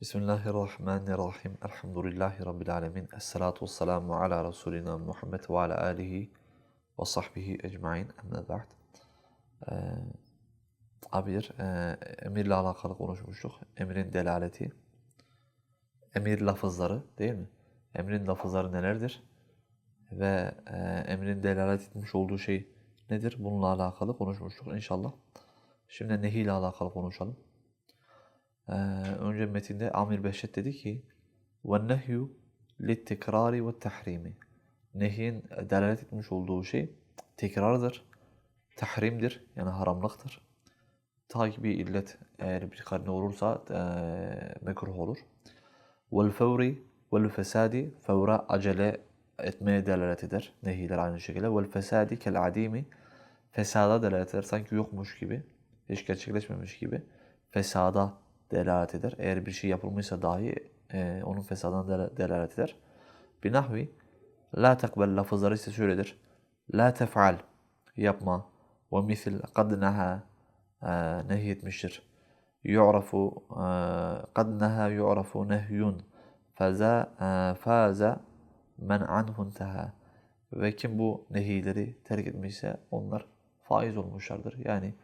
Bismillahirrahmanirrahim. Elhamdülillahi Rabbil alemin. Esselatu vesselamu ala Resulina Muhammed ve ala alihi ve sahbihi ecmain. Amma ba'd. Ee, Abir, e, emirle alakalı konuşmuştuk. Emrin delaleti. Emir lafızları değil mi? Emrin lafızları nelerdir? Ve e, emrin delalet etmiş olduğu şey nedir? Bununla alakalı konuşmuştuk inşallah. Şimdi nehi ile alakalı konuşalım Ee, önce metinde Amir Behçet dedi ki وَالنَّهْيُ لِلْتِكْرَارِ وَالتَّحْرِيمِ Nehyin delalet etmiş olduğu şey tekrardır, tahrimdir yani haramlıktır. Ta ki bir illet eğer bir karne olursa e, mekruh olur. وَالْفَوْرِ وَالْفَسَادِ Fevra acele etmeye delalet eder. Nehiler aynı şekilde. وَالْفَسَادِ كَالْعَد۪يمِ Fesada delalet eder. Sanki yokmuş gibi, hiç gerçekleşmemiş gibi. Fesada delalet eder. Eğer bir şey yapılmışsa dahi e, onun fesadına delalet eder. Binahvi la tekbel lafızları ise şöyledir. La tef'al yapma ve misil kad neha e, nehyetmiştir. Yu'rafu e, kad neha yu'rafu nehyun faza e, faza men anhu intaha ve kim bu nehileri terk etmişse onlar faiz olmuşlardır. Yani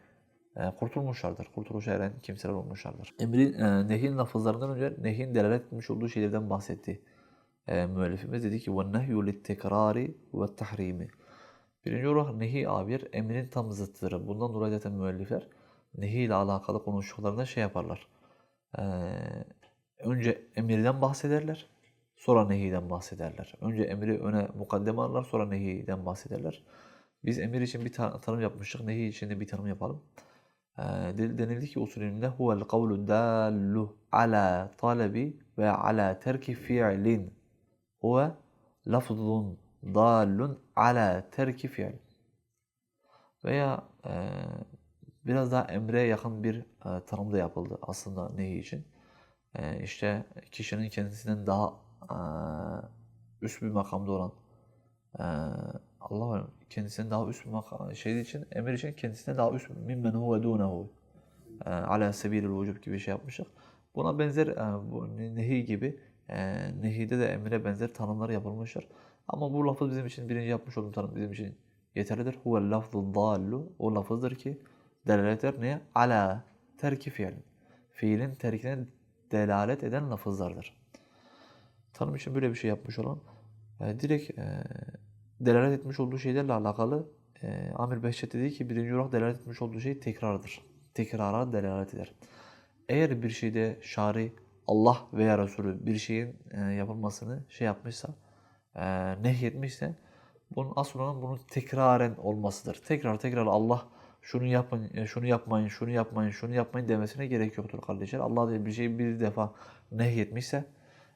kurtulmuşlardır. Kurtuluşa eren kimseler olmuşlardır. Emrin, e, nehin lafızlarından önce nehin delalet etmiş olduğu şeylerden bahsetti. E, müellifimiz dedi ki وَالنَّهْيُ لِلْتَكْرَارِ وَالتَّحْرِيمِ Birinci olarak nehi abir emrin tam zıttıdır. Bundan dolayı zaten müellifler nehi ile alakalı konuştuklarında şey yaparlar. E, önce emirden bahsederler. Sonra nehiden bahsederler. Önce emri öne mukaddeme alırlar. Sonra nehiden bahsederler. Biz emir için bir tanım yapmıştık. Nehi için de bir tanım yapalım. denildi ki usul ilminde huvel kavlu dallu ala talebi ve ala terki fi'lin. Huve lafzun dallun ala terki fi'l. Veya e, biraz daha emre yakın bir e, tanım da yapıldı aslında nehi için. E, işte kişinin kendisinden daha e, üst bir makamda olan e, Allah kendisinden daha üst bir makam şey için emir için kendisinden daha üst mimmen huve dunehu e, ala sebilil vücub gibi şey yapmıştık. Buna benzer e, bu nehi gibi e, nehide de emire benzer tanımlar yapılmıştır. Ama bu lafız bizim için birinci yapmış olduğum tanım bizim için yeterlidir. Huve lafzul dallu o lafızdır ki delalet eder neye? Ala terki fiilin. Fiilin terkine delalet eden lafızlardır. Tanım için böyle bir şey yapmış olan e, direkt delalet etmiş olduğu şeylerle alakalı e, Amir Behçet dedi ki birinci olarak delalet etmiş olduğu şey tekrardır. Tekrara delalet eder. Eğer bir şeyde şari Allah veya Resulü bir şeyin e, yapılmasını şey yapmışsa, e, nehyetmişse bunun asıl olan bunun tekraren olmasıdır. Tekrar tekrar Allah şunu yapın, e, şunu yapmayın, şunu yapmayın, şunu yapmayın demesine gerek yoktur kardeşler. Allah diye bir şeyi bir defa nehyetmişse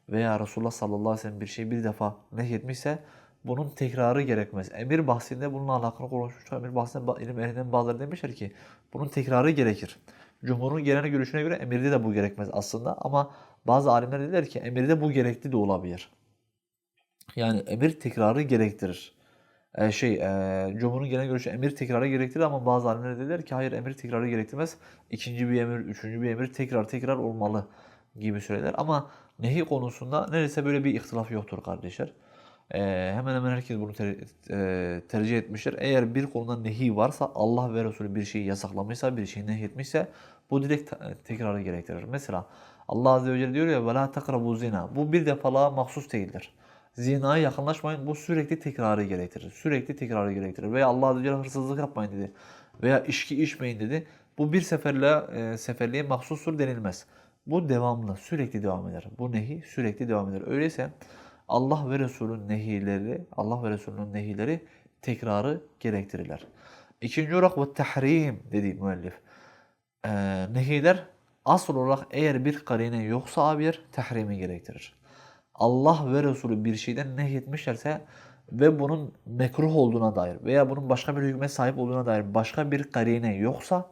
veya Resulullah sallallahu aleyhi ve sellem bir şeyi bir defa nehyetmişse bunun tekrarı gerekmez. Emir bahsinde bununla alakalı konuşmuştuk. Emir bahsinde ilim ehlinden bazıları demişler ki bunun tekrarı gerekir. Cumhurun genel görüşüne göre emirde de bu gerekmez aslında ama bazı alimler dediler ki emirde bu gerekli de olabilir. Yani emir tekrarı gerektirir. Ee, şey, e, Cumhur'un genel görüşü emir tekrarı gerektirir ama bazı alimler dediler ki hayır emir tekrarı gerektirmez. İkinci bir emir, üçüncü bir emir tekrar tekrar olmalı gibi söyler. Ama nehi konusunda neredeyse böyle bir ihtilaf yoktur kardeşler. Ee, hemen hemen herkes bunu ter, e, tercih etmiştir. Eğer bir konuda nehi varsa Allah ve Resulü bir şeyi yasaklamışsa, bir şeyi nehyetmişse bu direkt tekrarı gerektirir. Mesela Allah Azze ve Celle diyor ya وَلَا تَقْرَبُوا zina. Bu bir defalığa mahsus değildir. Zinaya yakınlaşmayın. Bu sürekli tekrarı gerektirir. Sürekli tekrarı gerektirir. Veya Allah Azze ve Celle hırsızlık yapmayın dedi. Veya içki içmeyin dedi. Bu bir seferle e, seferliğe mahsustur denilmez. Bu devamlı, sürekli devam eder. Bu nehi sürekli devam eder. Öyleyse Allah ve Resulünün nehileri, Allah ve Resulünün nehileri tekrarı gerektirirler. İkinci olarak ve tahrim dedi müellif. Ee, nehiler asıl olarak eğer bir karine yoksa bir tahrimi gerektirir. Allah ve Resulü bir şeyden nehyetmişlerse ve bunun mekruh olduğuna dair veya bunun başka bir hükme sahip olduğuna dair başka bir karine yoksa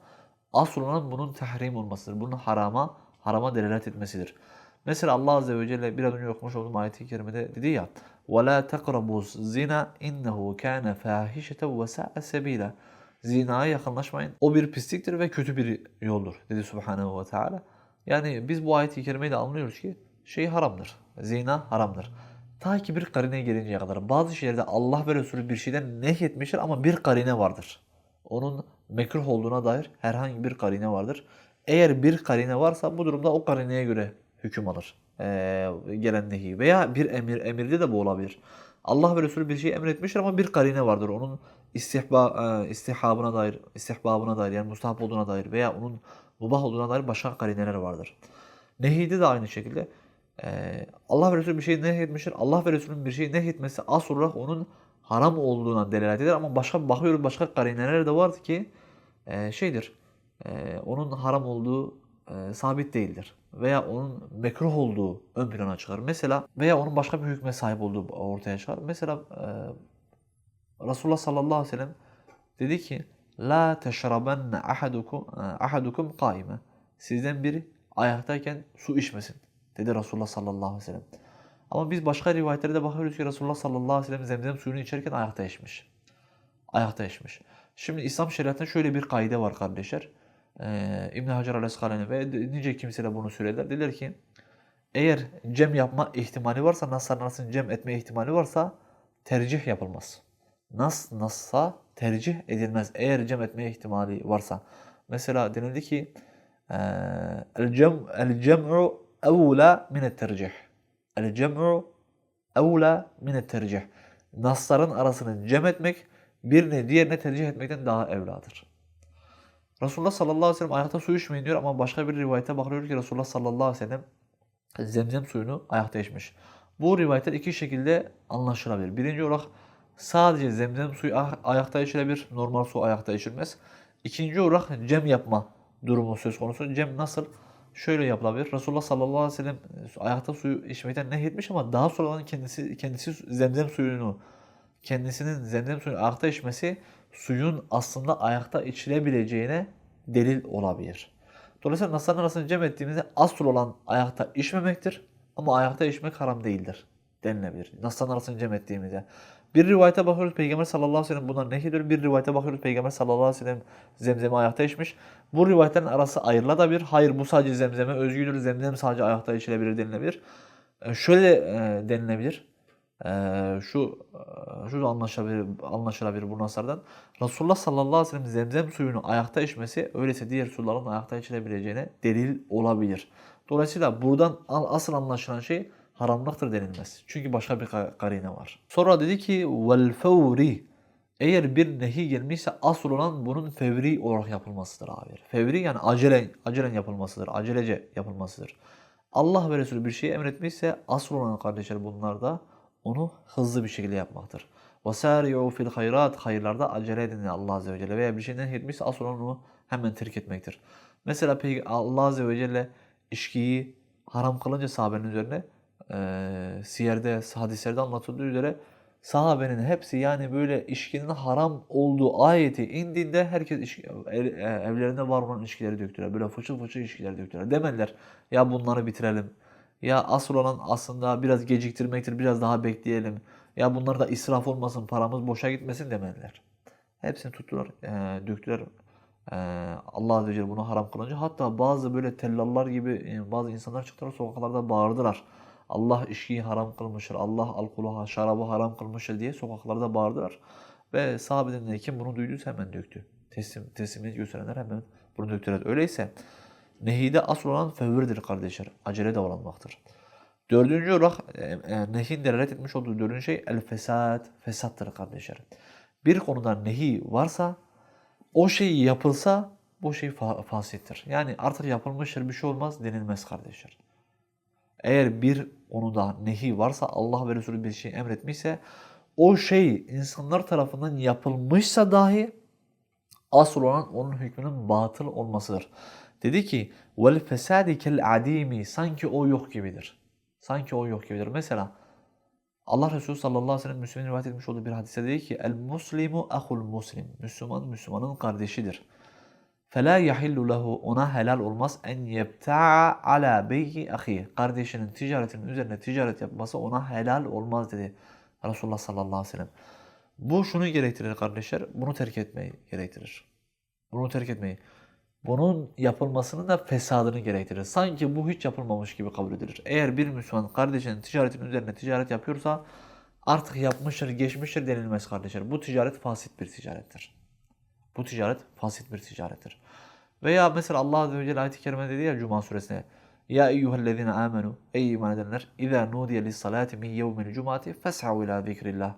asıl olan bunun tahrim olmasıdır. Bunun harama, harama delalet etmesidir. Mesela Allah Azze ve Celle biraz önce okumuş olduğum ayet-i kerimede dedi ya وَلَا تَقْرَبُوا zina innehu kana fahişete ve sa'a sebila. Zinaya yakınlaşmayın. O bir pisliktir ve kötü bir yoldur dedi Subhanahu ve Teala. Yani biz bu ayet-i kerimeyi de anlıyoruz ki şey haramdır. Zina haramdır. Ta ki bir karine gelinceye kadar. Bazı şeylerde Allah ve Resulü bir şeyden nehyetmiştir ama bir karine vardır. Onun mekruh olduğuna dair herhangi bir karine vardır. Eğer bir karine varsa bu durumda o karineye göre hüküm alır. Ee, gelen nehi. Veya bir emir, emirde de bu olabilir. Allah ve Resulü bir şey emretmiştir ama bir karine vardır. Onun istihba, istihabına dair, istihbabına dair yani mustahap olduğuna dair veya onun mubah olduğuna dair başka karineler vardır. Nehide de aynı şekilde Allah ve Resulü bir şeyi nehyetmiştir. Allah ve Resulünün bir şeyi nehyetmesi asıl olarak onun haram olduğuna delalet eder ama başka bakıyoruz başka karineler de vardı ki şeydir. onun haram olduğu e, sabit değildir. Veya onun mekruh olduğu ön plana çıkar. Mesela veya onun başka bir hükme sahip olduğu ortaya çıkar. Mesela e, Resulullah sallallahu aleyhi ve sellem dedi ki La teşrabenne ahadukum ahadukum kaime. Sizden biri ayaktayken su içmesin dedi Resulullah sallallahu aleyhi ve sellem. Ama biz başka rivayetlere de bakıyoruz ki Resulullah sallallahu aleyhi ve sellem zemzem suyunu içerken ayakta içmiş. Ayakta içmiş. Şimdi İslam şeriatında şöyle bir kaide var kardeşler. Ee, İbn Hacer al-Eskalani ve nice kimseler bunu söylerler. Dediler ki eğer cem yapma ihtimali varsa, naslar nasıl cem etme ihtimali varsa tercih yapılmaz. Nas nassa tercih edilmez. Eğer cem etme ihtimali varsa. Mesela denildi ki el cem el cem'u evla minet tercih. El cem'u evla minet tercih. Nasların arasını cem etmek birini diğerine tercih etmekten daha evladır. Resulullah sallallahu aleyhi ve sellem ayakta su içmeyin diyor ama başka bir rivayete bakılıyor ki Resulullah sallallahu aleyhi ve sellem zemzem suyunu ayakta içmiş. Bu rivayetler iki şekilde anlaşılabilir. Birinci olarak sadece zemzem suyu ayakta içilebilir. Normal su ayakta içilmez. İkinci olarak cem yapma durumu söz konusu. Cem nasıl? Şöyle yapılabilir. Resulullah sallallahu aleyhi ve sellem ayakta suyu içmekten nehyetmiş ama daha sonradan kendisi kendisi zemzem suyunu kendisinin zemzem suyunu ayakta içmesi suyun aslında ayakta içilebileceğine delil olabilir. Dolayısıyla nasların arasını cem ettiğimizde asıl olan ayakta içmemektir ama ayakta içmek haram değildir denilebilir. Nasların arasını cem ettiğimizde. Bir rivayete bakıyoruz Peygamber sallallahu aleyhi ve sellem bundan nehyediyor. Bir rivayete bakıyoruz Peygamber sallallahu aleyhi ve sellem zemzemi ayakta içmiş. Bu rivayetlerin arası ayrılabilir. Hayır bu sadece zemzeme özgüdür. Zemzem sadece ayakta içilebilir denilebilir. E, şöyle e, denilebilir. Şu şu da anlaşılabilir, anlaşılabilir bu nasardan. Resulullah sallallahu aleyhi ve sellem zemzem suyunu ayakta içmesi öyleyse diğer suların ayakta içilebileceğine delil olabilir. Dolayısıyla buradan asıl anlaşılan şey haramlıktır denilmez. Çünkü başka bir karine var. Sonra dedi ki vel fevri eğer bir nehi gelmişse asıl olan bunun fevri olarak yapılmasıdır abi. Fevri yani acele, acelen yapılmasıdır. Acelece yapılmasıdır. Allah ve Resulü bir şey emretmişse asıl olan kardeşler bunlarda onu hızlı bir şekilde yapmaktır. وَسَارِعُوا fil hayrat Hayırlarda acele edin Allah Azze ve Celle. Veya bir şey nehyetmişse asıl olan onu hemen terk etmektir. Mesela Allah Azze ve Celle içkiyi haram kılınca sahabenin üzerine e, siyerde, hadislerde anlatıldığı üzere sahabenin hepsi yani böyle içkinin haram olduğu ayeti indiğinde herkes içki, ev, evlerinde var olan içkileri döktüler. Böyle fıçıl fıçıl içkileri döktüler. Demediler ya bunları bitirelim. ya asıl olan aslında biraz geciktirmektir, biraz daha bekleyelim. Ya bunlar da israf olmasın, paramız boşa gitmesin demediler. Hepsini tuttular, e, döktüler. E, Allah Azze ve Celle bunu haram kılınca. Hatta bazı böyle tellallar gibi e, bazı insanlar çıktılar sokaklarda bağırdılar. Allah içkiyi haram kılmıştır, Allah alkolü, şarabı haram kılmıştır diye sokaklarda bağırdılar. Ve sahabeden de kim bunu duyduysa hemen döktü. Teslim, teslimiyet gösterenler hemen bunu döktüler. Öyleyse nehide asıl olan fevridir kardeşler. Acele davranmaktır. Dördüncü olarak e, e, nehin delalet etmiş olduğu dördüncü şey el fesat, fesattır kardeşler. Bir konuda nehi varsa o şey yapılsa bu şey fa fasittir. Yani artık yapılmıştır bir şey olmaz denilmez kardeşler. Eğer bir konuda nehi varsa Allah ve Resulü bir şey emretmişse o şey insanlar tarafından yapılmışsa dahi asıl olan onun hükmünün batıl olmasıdır. Dedi ki vel fesadi kel adimi sanki o yok gibidir. Sanki o yok gibidir. Mesela Allah Resulü sallallahu aleyhi ve sellem Müslümanın rivayet etmiş olduğu bir hadiste dedi ki el muslimu ahul muslim. Müslüman Müslümanın kardeşidir. فَلَا يَحِلُّ لَهُ Ona helal olmaz en yebta'a ala beyhi ahi. Kardeşinin ticaretinin üzerine ticaret yapması ona helal olmaz dedi Resulullah sallallahu aleyhi ve sellem. Bu şunu gerektirir kardeşler. Bunu terk etmeyi gerektirir. Bunu terk etmeyi. bunun yapılmasının da fesadını gerektirir. Sanki bu hiç yapılmamış gibi kabul edilir. Eğer bir Müslüman kardeşinin ticaretin üzerine ticaret yapıyorsa artık yapmıştır, geçmiştir denilmez kardeşler. Bu ticaret fasit bir ticarettir. Bu ticaret fasit bir ticarettir. Veya mesela Allah Azze ve Celle ayet-i kerime dedi ya Cuma suresine Ya eyyühellezine amenu Ey iman edenler İzâ nudiye lissalâti min yevmil cumati fes'av ila zikrillah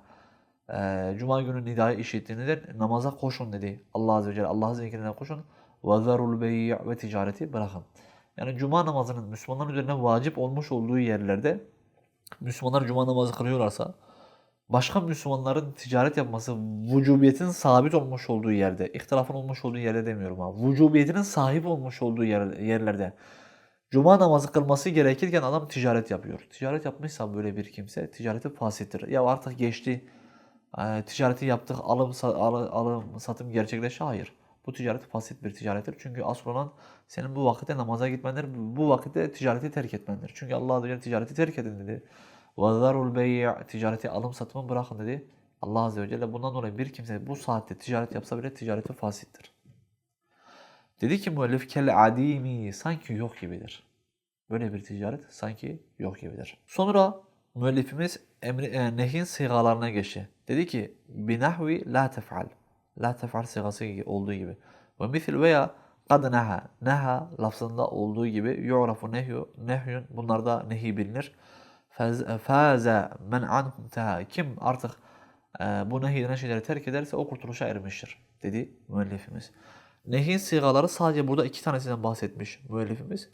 Ee, Cuma günü nidayı işittiğinizde namaza koşun dedi. Allah Azze ve Celle Allah'ın zikrine koşun. وَذَرُوا الْبَيْعِ ve ticareti bırakın. Yani Cuma namazının Müslümanların üzerine vacip olmuş olduğu yerlerde Müslümanlar Cuma namazı kılıyorlarsa başka Müslümanların ticaret yapması vücubiyetin sabit olmuş olduğu yerde, ihtilafın olmuş olduğu yerde demiyorum ha. Vücubiyetinin sahip olmuş olduğu yer, yerlerde Cuma namazı kılması gerekirken adam ticaret yapıyor. Ticaret yapmışsa böyle bir kimse ticareti fasittir. Ya artık geçti. e, ticareti yaptık, alım, sa- alı- alım satım gerçekleşti. Hayır. Bu ticaret fasit bir ticarettir. Çünkü asıl olan senin bu vakitte namaza gitmendir. Bu vakitte ticareti terk etmendir. Çünkü Allah Azze ve Celle ticareti terk edin dedi. وَذَرُوا الْبَيْعِ Ticareti alım satımı bırakın dedi. Allah Azze ve Celle bundan dolayı bir kimse bu saatte ticaret yapsa bile ticareti fasittir. Dedi ki müellif kel adimi sanki yok gibidir. Böyle bir ticaret sanki yok gibidir. Sonra müellifimiz emri, e, nehyin sigalarına geçti. Dedi ki binahvi la tef'al. La tef'al sigası olduğu gibi. Ve misil veya kad neha. Neha lafzında olduğu gibi yu'rafu nehyu. Nehyun bunlarda nehi bilinir. Faze men anhum teha. Kim artık e, bu nehi denen şeyleri terk ederse o kurtuluşa ermiştir. Dedi müellifimiz. Nehin sigaları sadece burada iki tanesinden bahsetmiş müellifimiz.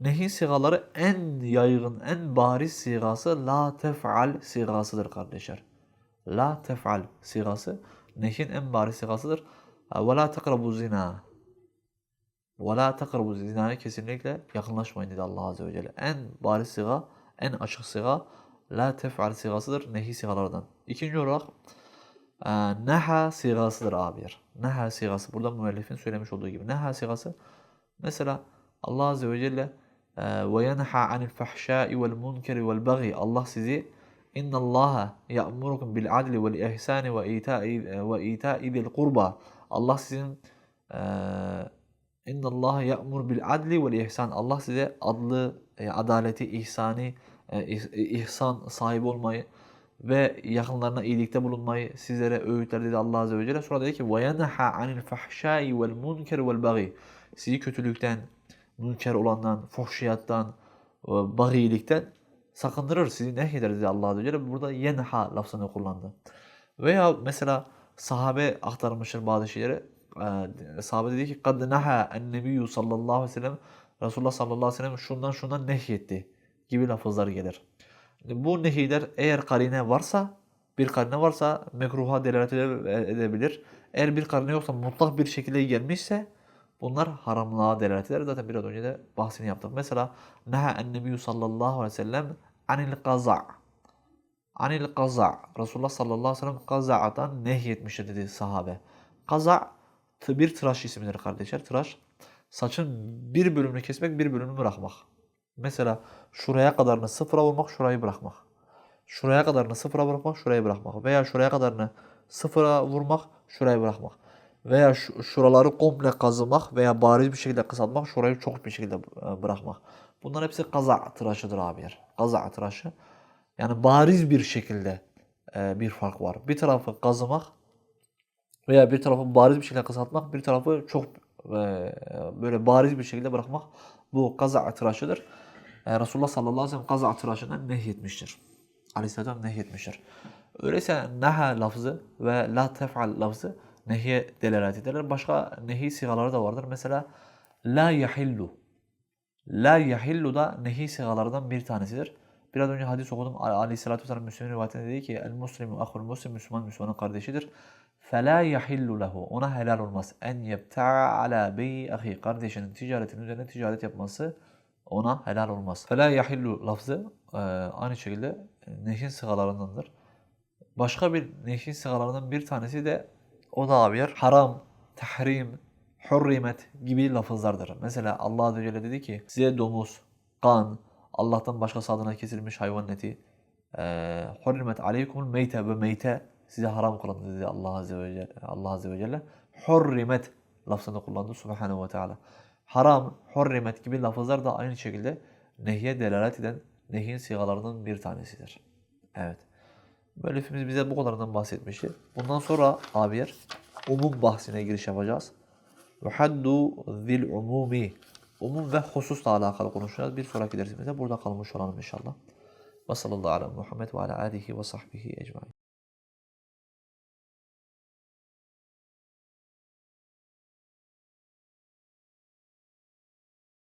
Nehin sigaları en yaygın, en bariz sigası la tef'al sigasıdır kardeşler. La tef'al sigası nehin en bariz sigasıdır. Ve la zina. Ve la takrabu zinaya kesinlikle yakınlaşmayın dedi Allah Azze ve Celle. En bariz siga, en açık siga la tef'al sigasıdır nehi sigalardan. İkinci olarak e, neha sigasıdır abiler. Neha sigası. Burada müellifin söylemiş olduğu gibi. Neha sigası mesela Allah Azze ve Celle ve yenha anil fahşai vel munkeri vel bagi. Allah sizi inna Allah ya'murukum bil adli vel ihsani ve ita'i ve ita'i zil kurba. Allah sizin e, inna Allah ya'mur bil adli vel ihsan. Allah size adlı, e, adaleti, ihsani, e, ih- ihsan sahibi olmayı ve yakınlarına iyilikte bulunmayı sizlere öğütler dedi Allah Azze ve Celle. Sonra dedi ki وَيَنَحَا عَنِ الْفَحْشَاءِ وَالْمُنْكَرِ وَالْبَغِي Sizi kötülükten, münker olandan, fuhşiyattan, e, bagilikten sakındırır, sizi nehyeder dedi Allah Azze ve Celle. Burada yenha lafzını kullandı. Veya mesela sahabe aktarmıştır bazı şeyleri. Ee, sahabe dedi ki kad naha ennebiyyü sallallahu aleyhi ve sellem Resulullah sallallahu aleyhi ve sellem şundan şundan nehyetti gibi lafızlar gelir. Bu nehiler eğer karine varsa bir karine varsa mekruha delalet edebilir. Eğer bir karine yoksa mutlak bir şekilde gelmişse bunlar haramlığa delalet eder. Zaten biraz önce de bahsini yaptık. Mesela neha ennebiyyü sallallahu aleyhi ve sellem anil kaza. Anil kaza. Resulullah sallallahu aleyhi ve sellem kaza'dan nehyetmiştir dedi sahabe. Kaza bir tıraş ismidir kardeşler. Tıraş saçın bir bölümünü kesmek, bir bölümünü bırakmak. Mesela şuraya kadarını sıfıra vurmak, şurayı bırakmak. Şuraya kadarını sıfıra bırakmak, şurayı bırakmak. Veya şuraya kadarını sıfıra vurmak, şurayı bırakmak. Veya şu- şuraları komple kazımak veya bariz bir şekilde kısaltmak, şurayı çok bir şekilde e, bırakmak. Bunlar hepsi kaza tıraşıdır abiler. Kaza tıraşı. Yani bariz bir şekilde e, bir fark var. Bir tarafı kazımak veya bir tarafı bariz bir şekilde kısaltmak, bir tarafı çok e, böyle bariz bir şekilde bırakmak bu kaza tıraşıdır. Resulullah sallallahu aleyhi ve sellem kaza tıraşından nehyetmiştir. Aleyhisselam nehyetmiştir. Öyleyse neha lafzı ve la tef'al lafzı nehiye delalet ederler. Başka nehi sigaları da vardır. Mesela la yahillu. La yahillu da nehi sigalardan bir tanesidir. Biraz önce hadis okudum. Ali- Aleyhisselatü Vesselam Müslüman rivayetinde dedi ki El muslimu ahul muslim Müslüman Müslümanın kardeşidir. فَلَا يَحِلُّ لَهُ Ona helal olmaz. En yebta'a ala beyi ahi Kardeşinin ticaretin üzerine ticaret yapması ona helal olmaz. فَلَا يَحِلُّ lafzı e, aynı şekilde nehyin sıgalarındandır. Başka bir nehyin sıgalarından bir tanesi de o da abiyer haram, tahrim, hurrimet gibi lafızlardır. Mesela Allah Azze ve Celle dedi ki size domuz, kan, Allah'tan başkası adına kesilmiş hayvan eti, eee hurrimet aleykumul meyte ve meyte size haram kılındı dedi Allah Azze ve Celle. Allah Azze ve Celle. Hurrimet lafzını kullandı Subhanahu ve Teala. Haram, hurrimet gibi lafızlar da aynı şekilde nehye delalet eden nehyin sigalarından bir tanesidir. Evet. Müellifimiz bize bu kadarından bahsetmişti. Bundan sonra abiyer umum bahsine giriş yapacağız. Ve haddu zil umumi. Umum ve hususla alakalı konuşacağız. Bir sonraki dersimizde burada kalmış olalım inşallah. Ve sallallahu ala Muhammed ve ala alihi ve sahbihi ecmain.